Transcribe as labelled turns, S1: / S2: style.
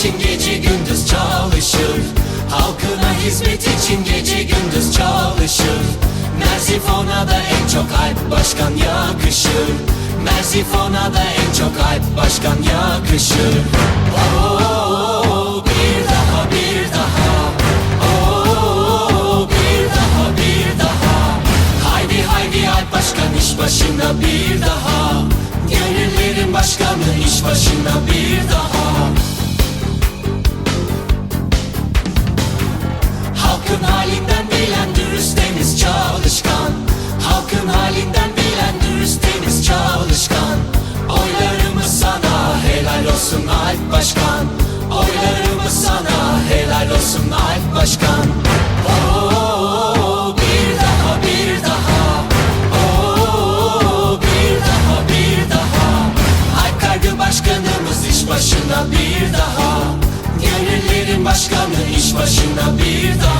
S1: için gece gündüz çalışır. Halkına hizmet için gece gündüz çalışır. Merzifona da en çok Alp Başkan yakışır. Merzifona da en çok Alp Başkan yakışır. Oo, bir daha bir daha. Oo, bir daha bir daha. Haydi haydi Alp Başkan iş başına bir daha Başkan. Oo, bir daha bir daha. Oo, bir daha bir daha. Alp Kargı Başkanımız iş başına bir daha. Gönüllerin başkanı iş başına bir daha